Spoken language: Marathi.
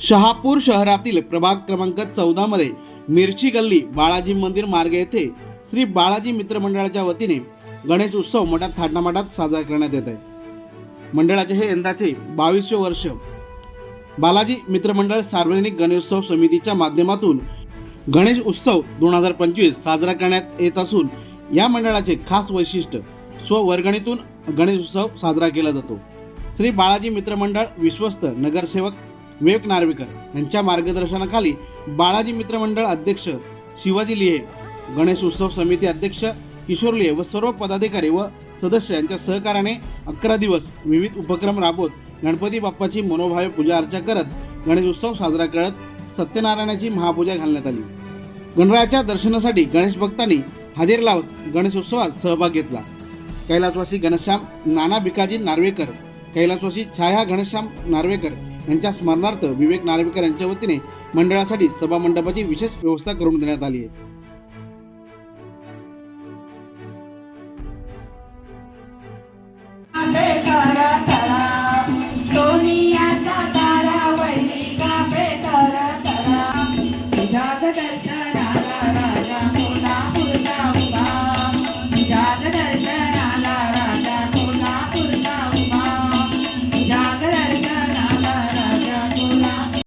शहापूर शहरातील प्रभाग क्रमांक चौदा मध्ये मिरची गल्ली बाळाजी मंदिर मार्ग येथे श्री बाळाजी मित्र मंडळाच्या वतीने गणेश उत्सव मोठ्या थाटमाटात साजरा करण्यात येत आहे. मंडळाचे हे यंदाचे बावीसवे वर्ष. बालाजी मित्रमंडळ सार्वजनिक गणेशोत्सव समितीच्या माध्यमातून गणेश उत्सव दोन हजार पंचवीस साजरा करण्यात येत असून या मंडळाचे खास वैशिष्ट्य स्ववर्गणीतून गणेश उत्सव साजरा केला जातो. श्री बाळाजी मित्रमंडळ विश्वस्त नगरसेवक विवेक नार्वेकर यांच्या मार्गदर्शनाखाली बाळाजी मित्रमंडळ अध्यक्ष शिवाजी लिहे गणेश उत्सव समिती अध्यक्ष किशोर लिहे व सर्व पदाधिकारी व सदस्य यांच्या सहकार्याने अकरा दिवस विविध उपक्रम राबवत गणपती बाप्पाची मनोभावे पूजा अर्चा करत गणेश उत्सव साजरा करत सत्यनारायणाची महापूजा घालण्यात आली. गणरायाच्या दर्शनासाठी गणेश भक्तांनी हजेरी लावत गणेश उत्सवात सहभाग घेतला. कैलासवासी घनश्याम नाना भिकाजी नार्वेकर कैलासवासी छाया घनश्याम नार्वेकर यांच्या स्मरणार्थ विवेक नार्वेकर यांच्या वतीने मंडळासाठी सभामंडपाची विशेष व्यवस्था करून देण्यात आली आहे.